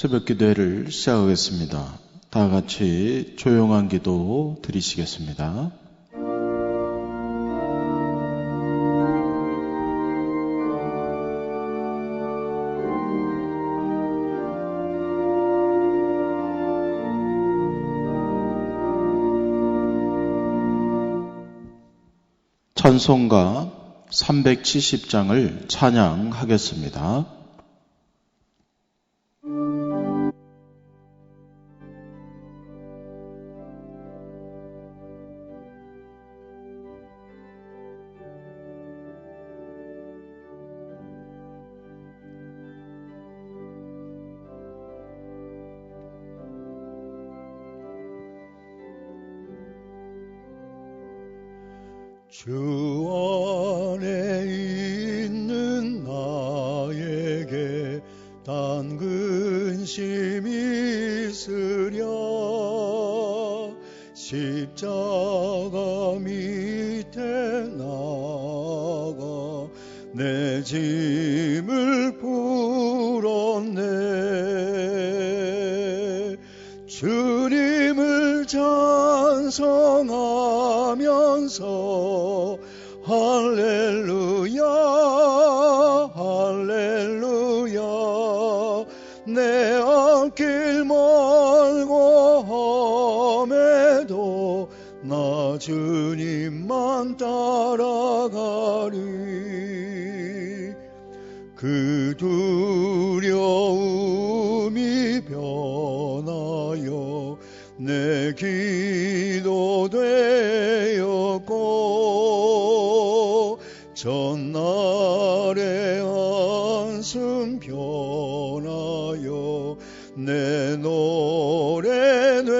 새벽 기도회를 시작하겠습니다. 다 같이 조용한 기도 드리시겠습니다. 찬송가 370장을 찬양하겠습니다. 짐을 풀었네 주님을 찬송하면서 할렐루야 내 노래 되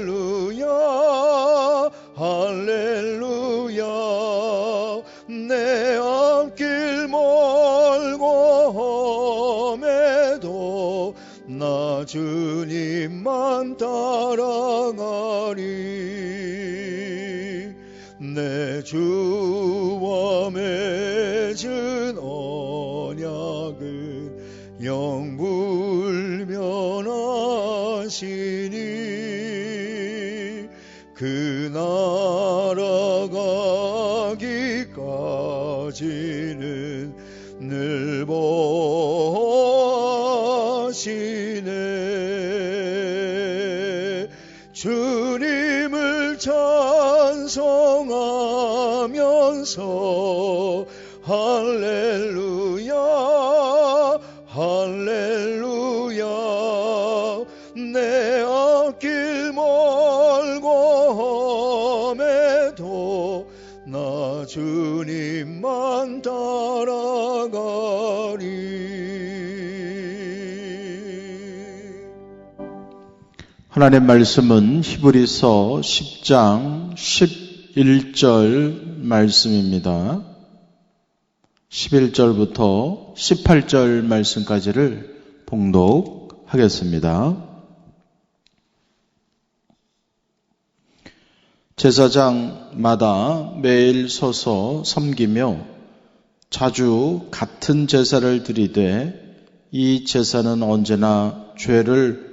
만 따라가리 내 주와 맺은 언약은 영불면하시니 그 나라 가기까지는 늘 보 찬송하면서 할렐루야 할렐루야. 내 앞길 멀고 험해도 나 주님만 따라가리. 하나님 말씀은 히브리서 10장 11절 말씀입니다. 11절부터 18절 말씀까지를 봉독하겠습니다. 제사장마다 매일 서서 섬기며 자주 같은 제사를 드리되 이 제사는 언제나 죄를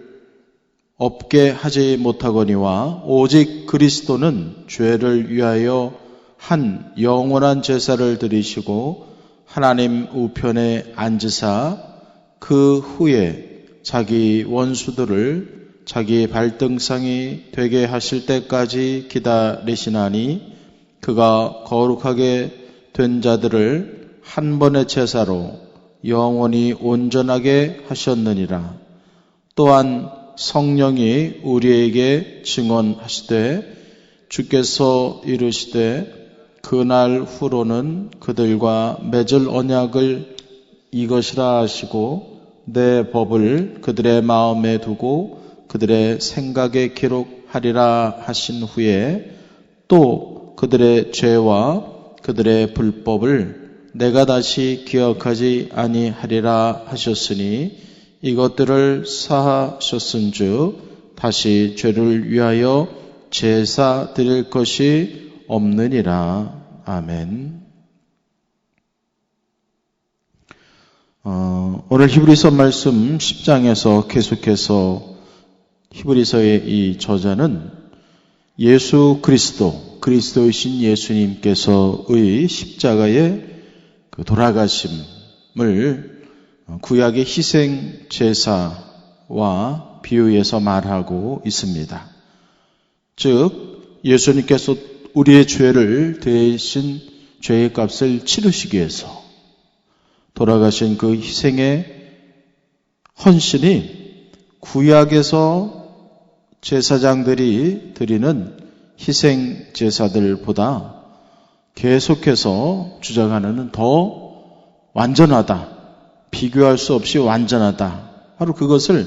없게 하지 못하거니와 오직 그리스도는 죄를 위하여 한 영원한 제사를 드리시고 하나님 우편에 앉으사 그 후에 자기 원수들을 자기 발등상이 되게 하실 때까지 기다리시나니 그가 거룩하게 된 자들을 한 번의 제사로 영원히 온전하게 하셨느니라. 또한 성령이 우리에게 증언하시되 주께서 이르시되 그날 후로는 그들과 맺을 언약을 이것이라 하시고 내 법을 그들의 마음에 두고 그들의 생각에 기록하리라 하신 후에 또 그들의 죄와 그들의 불법을 내가 다시 기억하지 아니하리라 하셨으니 이것들을 사하셨은즉 다시 죄를 위하여 제사 드릴 것이 없느니라. 아멘. 어, 오늘 히브리서 말씀 10장에서 계속해서 히브리서의 이 저자는 예수 그리스도, 그리스도이신 예수님께서의 십자가의 그 돌아가심을 구약의 희생 제사와 비유해서 말하고 있습니다. 즉 예수님께서 우리의 죄를 대신 죄의 값을 치르시기 위해서 돌아가신 그 희생의 헌신이 구약에서 제사장들이 드리는 희생 제사들보다 계속해서 주장하는 더 완전하다. 비교할 수 없이 완전하다. 바로 그것을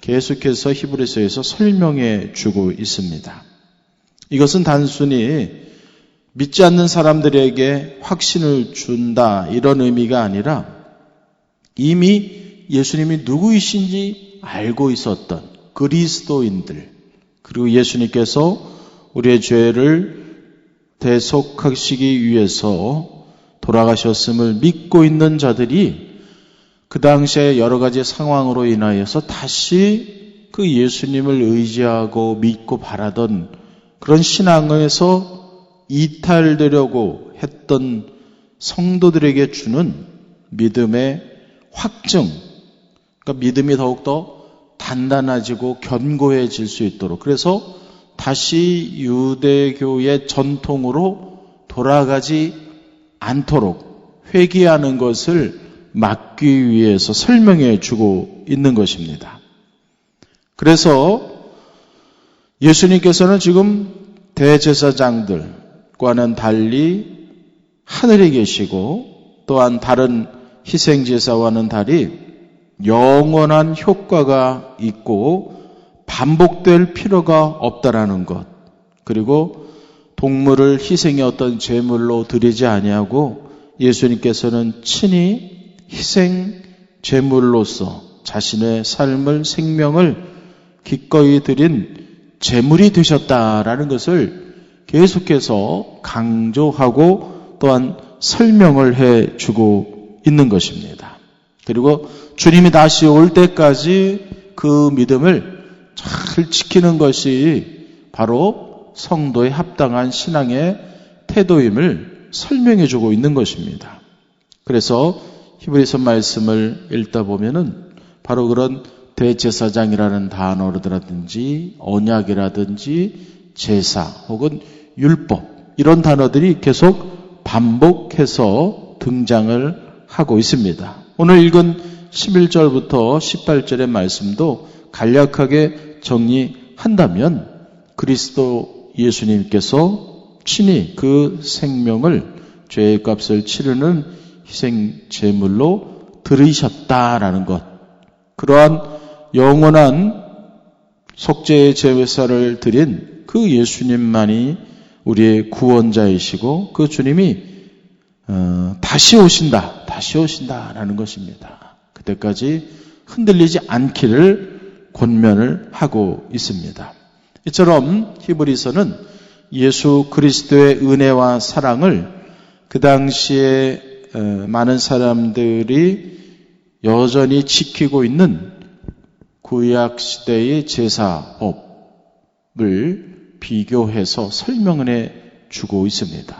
계속해서 히브리서에서 설명해 주고 있습니다. 이것은 단순히 믿지 않는 사람들에게 확신을 준다 이런 의미가 아니라 이미 예수님이 누구이신지 알고 있었던 그리스도인들 그리고 예수님께서 우리의 죄를 대속하시기 위해서 돌아가셨음을 믿고 있는 자들이 그 당시에 여러 가지 상황으로 인하여서 다시 그 예수님을 의지하고 믿고 바라던 그런 신앙에서 이탈되려고 했던 성도들에게 주는 믿음의 확증, 그러니까 믿음이 더욱더 단단해지고 견고해질 수 있도록 그래서 다시 유대교의 전통으로 돌아가지 않도록 회개하는 것을 막기 위해서 설명해 주고 있는 것입니다. 그래서 예수님께서는 지금 대제사장들과는 달리 하늘에 계시고 또한 다른 희생제사와는 달리 영원한 효과가 있고 반복될 필요가 없다라는 것. 그리고 동물을 희생의 어떤 제물로 드리지 아니하고 예수님께서는 친히 희생 제물로서 자신의 삶을 생명을 기꺼이 드린 제물이 되셨다라는 것을 계속해서 강조하고 또한 설명을 해 주고 있는 것입니다. 그리고 주님이 다시 올 때까지 그 믿음을 잘 지키는 것이 바로 성도의 합당한 신앙의 태도임을 설명해 주고 있는 것입니다. 그래서 히브리서 말씀을 읽다 보면은 바로 그런 대제사장이라는 단어라든지 언약이라든지 제사 혹은 율법 이런 단어들이 계속 반복해서 등장을 하고 있습니다. 오늘 읽은 11절부터 18절의 말씀도 간략하게 정리한다면 그리스도 예수님께서 친히 그 생명을 죄의 값을 치르는 희생 제물로 들으셨다라는 것. 그러한 영원한 속죄의 제사를 드린 그 예수님만이 우리의 구원자이시고 그 주님이 어, 다시 오신다, 다시 오신다라는 것입니다. 그때까지 흔들리지 않기를 권면을 하고 있습니다. 이처럼 히브리서는 예수 그리스도의 은혜와 사랑을 그 당시에 어, 많은 사람들이 여전히 지키고 있는 구약 시대의 제사법을 비교해서 설명을 해 주고 있습니다.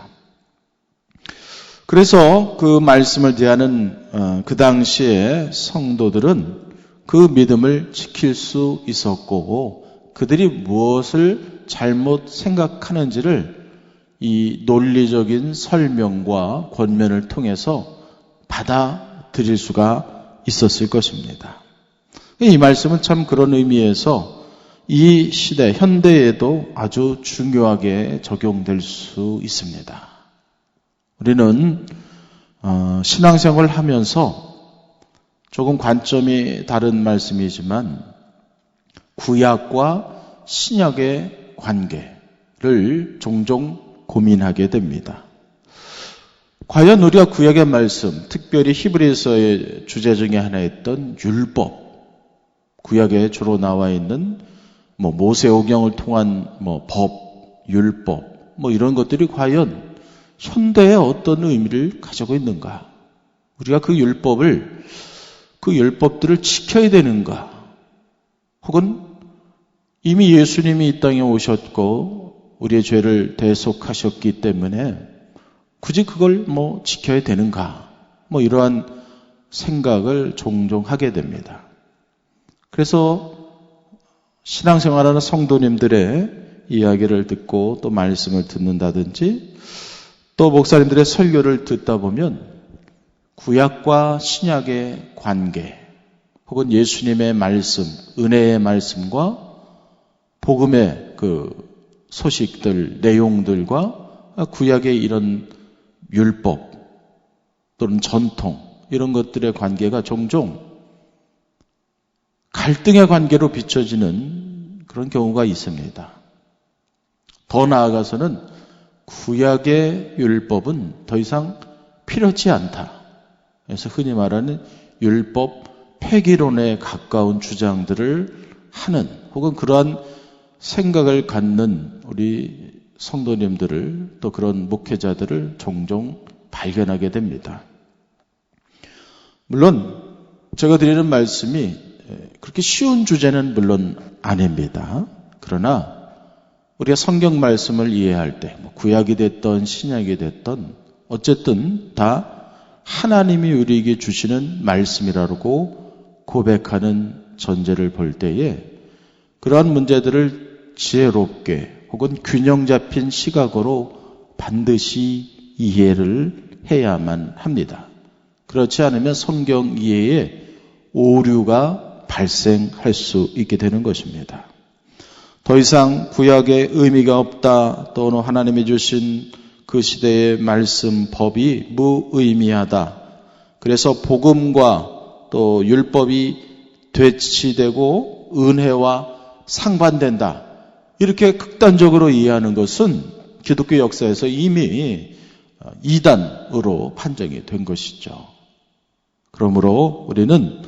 그래서 그 말씀을 대하는 어, 그 당시에 성도들은 그 믿음을 지킬 수 있었고 그들이 무엇을 잘못 생각하는지를 이 논리적인 설명과 권면을 통해서 받아들일 수가 있었을 것입니다. 이 말씀은 참 그런 의미에서 이 시대, 현대에도 아주 중요하게 적용될 수 있습니다. 우리는 어, 신앙생활을 하면서 조금 관점이 다른 말씀이지만 구약과 신약의 관계를 종종 고민하게 됩니다. 과연 우리가 구약의 말씀, 특별히 히브리서의 주제 중에 하나였던 율법, 구약에 주로 나와 있는 뭐 모세오경을 통한 뭐 법, 율법, 뭐 이런 것들이 과연 현대에 어떤 의미를 가지고 있는가? 우리가 그 율법을 그 율법들을 지켜야 되는가? 혹은 이미 예수님이 이 땅에 오셨고 우리의 죄를 대속하셨기 때문에 굳이 그걸 뭐 지켜야 되는가? 뭐 이러한 생각을 종종 하게 됩니다. 그래서 신앙생활하는 성도님들의 이야기를 듣고 또 말씀을 듣는다든지 또 목사님들의 설교를 듣다 보면 구약과 신약의 관계 혹은 예수님의 말씀, 은혜의 말씀과 복음의 그 소식들, 내용들과 구약의 이런 율법 또는 전통 이런 것들의 관계가 종종 갈등의 관계로 비춰지는 그런 경우가 있습니다. 더 나아가서는 구약의 율법은 더 이상 필요치 않다. 그래서 흔히 말하는 율법 폐기론에 가까운 주장들을 하는 혹은 그러한 생각을 갖는 우리 성도님들을 또 그런 목회자들을 종종 발견하게 됩니다. 물론 제가 드리는 말씀이 그렇게 쉬운 주제는 물론 아닙니다. 그러나 우리가 성경 말씀을 이해할 때뭐 구약이 됐던 신약이 됐던 어쨌든 다 하나님이 우리에게 주시는 말씀이라고 고백하는 전제를 볼 때에 그러한 문제들을 지혜롭게 혹은 균형 잡힌 시각으로 반드시 이해를 해야만 합니다. 그렇지 않으면 성경 이해에 오류가 발생할 수 있게 되는 것입니다. 더 이상 구약의 의미가 없다 또는 하나님이 주신 그 시대의 말씀 법이 무의미하다. 그래서 복음과 또 율법이 되치되고 은혜와 상반된다. 이렇게 극단적으로 이해하는 것은 기독교 역사에서 이미 이단으로 판정이 된 것이죠. 그러므로 우리는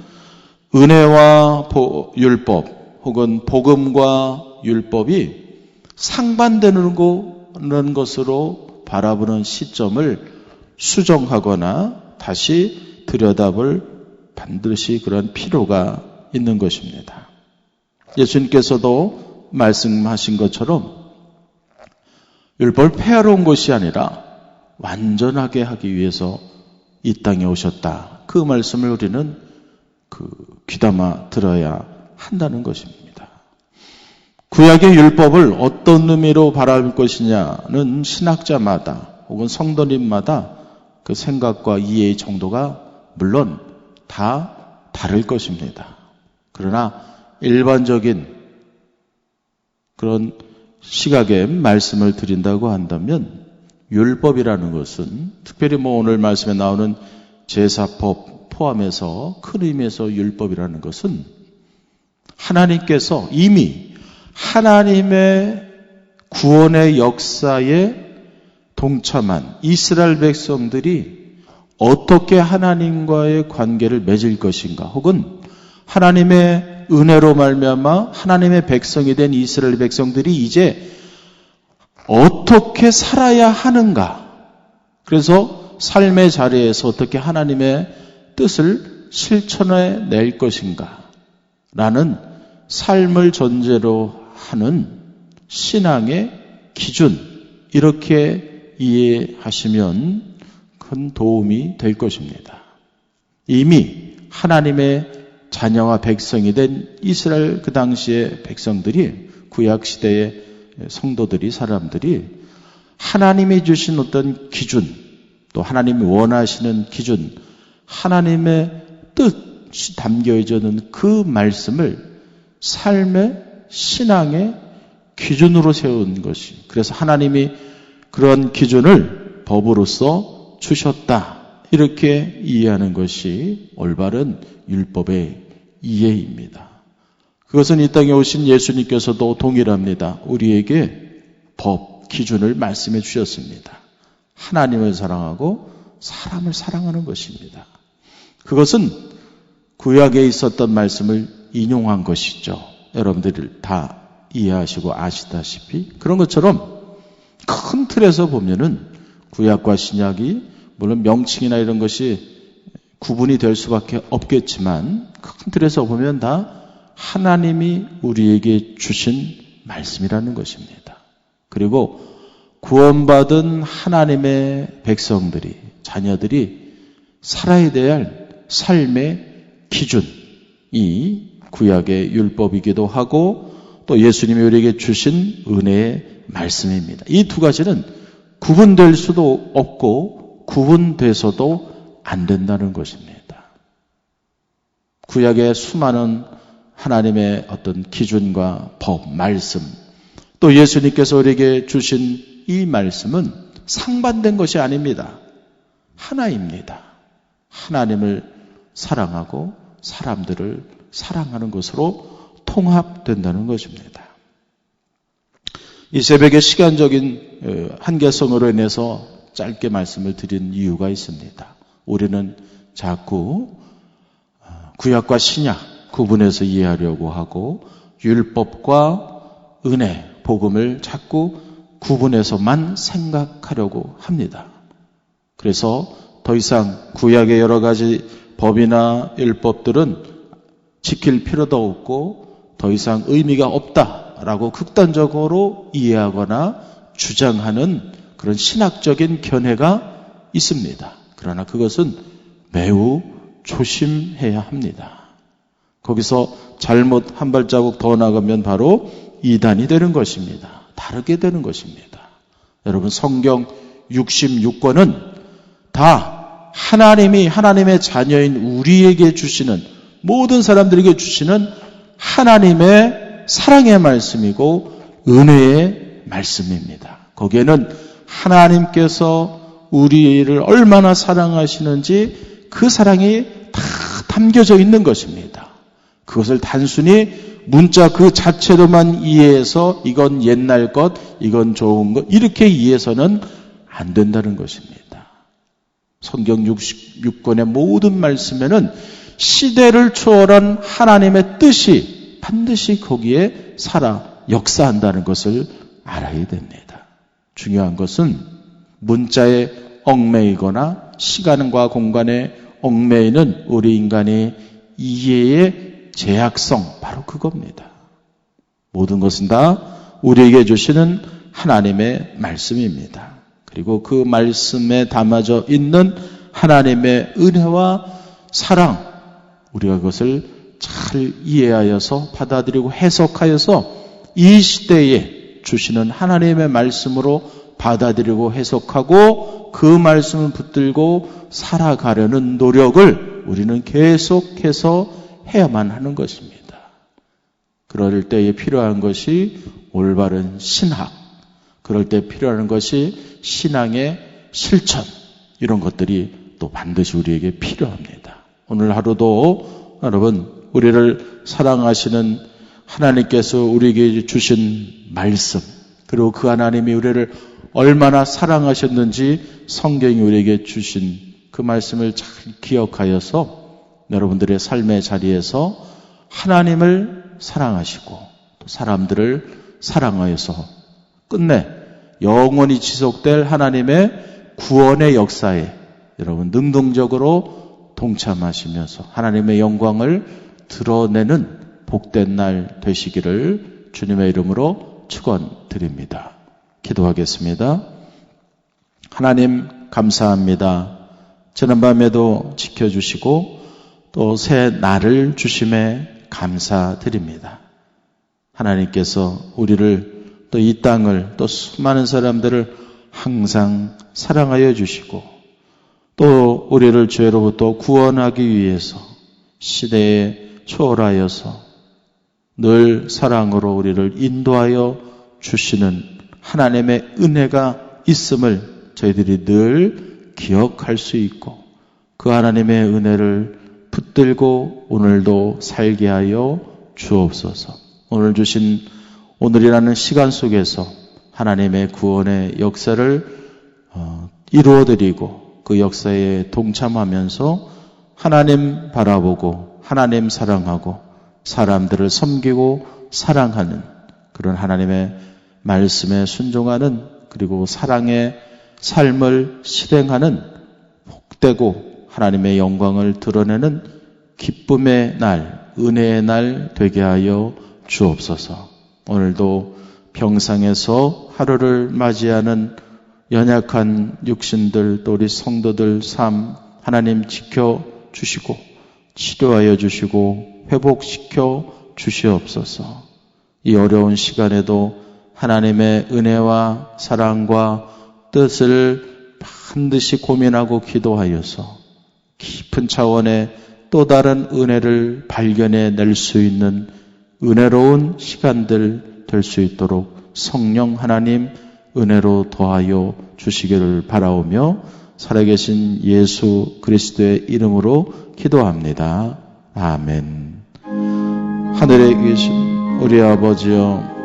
은혜와 율법 혹은 복음과 율법이 상반되는 것으로 바라보는 시점을 수정하거나 다시 들여다볼 반드시 그런 필요가 있는 것입니다. 예수님께서도 말씀하신 것처럼 율법을 폐하러 온 것이 아니라 완전하게 하기 위해서 이 땅에 오셨다. 그 말씀을 우리는 그 귀담아 들어야 한다는 것입니다. 구약의 율법을 어떤 의미로 바라볼 것이냐는 신학자마다 혹은 성도님마다 그 생각과 이해의 정도가 물론 다 다를 것입니다. 그러나 일반적인 그런 시각의 말씀을 드린다고 한다면 율법이라는 것은 특별히 뭐 오늘 말씀에 나오는 제사법 포함해서 큰 의미에서 율법이라는 것은 하나님께서 이미 하나님의 구원의 역사에 동참한 이스라엘 백성들이 어떻게 하나님과의 관계를 맺을 것인가 혹은 하나님의 은혜로 말미암아 하나님의 백성이 된 이스라엘 백성들이 이제 어떻게 살아야 하는가 그래서 삶의 자리에서 어떻게 하나님의 뜻을 실천해 낼 것인가 라는 삶을 전제로 하는 신앙의 기준 이렇게 이해하시면 큰 도움이 될 것입니다. 이미 하나님의 자녀와 백성이 된 이스라엘 그 당시의 백성들이 구약 시대의 성도들이 사람들이 하나님이 주신 어떤 기준 또 하나님이 원하시는 기준 하나님의 뜻이 담겨져 있는 그 말씀을 삶의 신앙의 기준으로 세운 것이 그래서 하나님이 그런 기준을 법으로서 주셨다. 이렇게 이해하는 것이 올바른 율법의 이해입니다. 그것은 이 땅에 오신 예수님께서도 동일합니다. 우리에게 법, 기준을 말씀해 주셨습니다. 하나님을 사랑하고 사람을 사랑하는 것입니다. 그것은 구약에 있었던 말씀을 인용한 것이죠. 여러분들이 다 이해하시고 아시다시피 그런 것처럼 큰 틀에서 보면은 구약과 신약이 물론 명칭이나 이런 것이 구분이 될 수밖에 없겠지만 큰 틀에서 보면 다 하나님이 우리에게 주신 말씀이라는 것입니다. 그리고 구원받은 하나님의 백성들이 자녀들이 살아야 될 삶의 기준이 구약의 율법이기도 하고 또 예수님이 우리에게 주신 은혜의 말씀입니다. 이 두 가지는 구분될 수도 없고 구분돼서도 안 된다는 것입니다. 구약의 수많은 하나님의 어떤 기준과 법, 말씀, 또 예수님께서 우리에게 주신 이 말씀은 상반된 것이 아닙니다. 하나입니다. 하나님을 사랑하고 사람들을 사랑하는 것으로 통합된다는 것입니다. 이 새벽에 시간적인 어, 한계성으로 인해서 짧게 말씀을 드린 이유가 있습니다. 우리는 자꾸 어, 구약과 신약 구분해서 이해하려고 하고 율법과 은혜, 복음을 자꾸 구분해서만 생각하려고 합니다. 그래서 더 이상 구약의 여러 가지 법이나 율법들은 지킬 필요도 없고 더 이상 의미가 없다라고 극단적으로 이해하거나 주장하는 그런 신학적인 견해가 있습니다. 그러나 그것은 매우 조심해야 합니다. 거기서 잘못 한 발자국 더 나가면 바로 이단이 되는 것입니다. 다르게 되는 것입니다. 여러분 성경 66권은 다 하나님이 하나님의 자녀인 우리에게 주시는 모든 사람들에게 주시는 하나님의 사랑의 말씀이고 은혜의 말씀입니다. 거기에는 하나님께서 우리를 얼마나 사랑하시는지 그 사랑이 다 담겨져 있는 것입니다. 그것을 단순히 문자 그 자체로만 이해해서 이건 옛날 것, 이건 좋은 것, 이렇게 이해해서는 안 된다는 것입니다. 성경 66권의 모든 말씀에는 시대를 초월한 하나님의 뜻이 반드시 거기에 살아 역사한다는 것을 알아야 됩니다. 중요한 것은 문자에 얽매이거나 시간과 공간에 얽매이는 우리 인간의 이해의 제약성, 바로 그겁니다. 모든 것은 다 우리에게 주시는 하나님의 말씀입니다. 그리고 그 말씀에 담아져 있는 하나님의 은혜와 사랑, 우리가 그것을 잘 이해하여서 받아들이고 해석하여서 이 시대에 주시는 하나님의 말씀으로 받아들이고 해석하고 그 말씀을 붙들고 살아가려는 노력을 우리는 계속해서 해야만 하는 것입니다. 그럴 때에 필요한 것이 올바른 신학, 그럴 때 필요한 것이 신앙의 실천, 이런 것들이 또 반드시 우리에게 필요합니다. 오늘 하루도 여러분, 우리를 사랑하시는 하나님께서 우리에게 주신 말씀, 그리고 그 하나님이 우리를 얼마나 사랑하셨는지 성경이 우리에게 주신 그 말씀을 잘 기억하여서 여러분들의 삶의 자리에서 하나님을 사랑하시고 또 사람들을 사랑하여서 끝내 영원히 지속될 하나님의 구원의 역사에 여러분 능동적으로 동참하시면서 하나님의 영광을 드러내는 복된 날 되시기를 주님의 이름으로 축원드립니다. 기도하겠습니다. 하나님 감사합니다. 지난밤에도 지켜주시고 또 새 날을 주심에 감사드립니다. 하나님께서 우리를 또 이 땅을 또 수많은 사람들을 항상 사랑하여 주시고 또 우리를 죄로부터 구원하기 위해서 시대에 초월하여서 늘 사랑으로 우리를 인도하여 주시는 하나님의 은혜가 있음을 저희들이 늘 기억할 수 있고 그 하나님의 은혜를 붙들고 오늘도 살게 하여 주옵소서. 오늘 주신 오늘이라는 시간 속에서 하나님의 구원의 역사를 어, 이루어드리고 그 역사에 동참하면서 하나님 바라보고 하나님 사랑하고 사람들을 섬기고 사랑하는 그런 하나님의 말씀에 순종하는 그리고 사랑의 삶을 실행하는 복되고 하나님의 영광을 드러내는 기쁨의 날, 은혜의 날 되게 하여 주옵소서. 오늘도 병상에서 하루를 맞이하는 연약한 육신들 또 우리 성도들 삶 하나님 지켜 주시고 치료하여 주시고 회복시켜 주시옵소서. 이 어려운 시간에도 하나님의 은혜와 사랑과 뜻을 반드시 고민하고 기도하여서 깊은 차원의 또 다른 은혜를 발견해 낼 수 있는 은혜로운 시간들 될 수 있도록 성령 하나님 은혜로 더하여 주시기를 바라오며 살아계신 예수 그리스도의 이름으로 기도합니다. 아멘. 하늘에 계신 우리 아버지여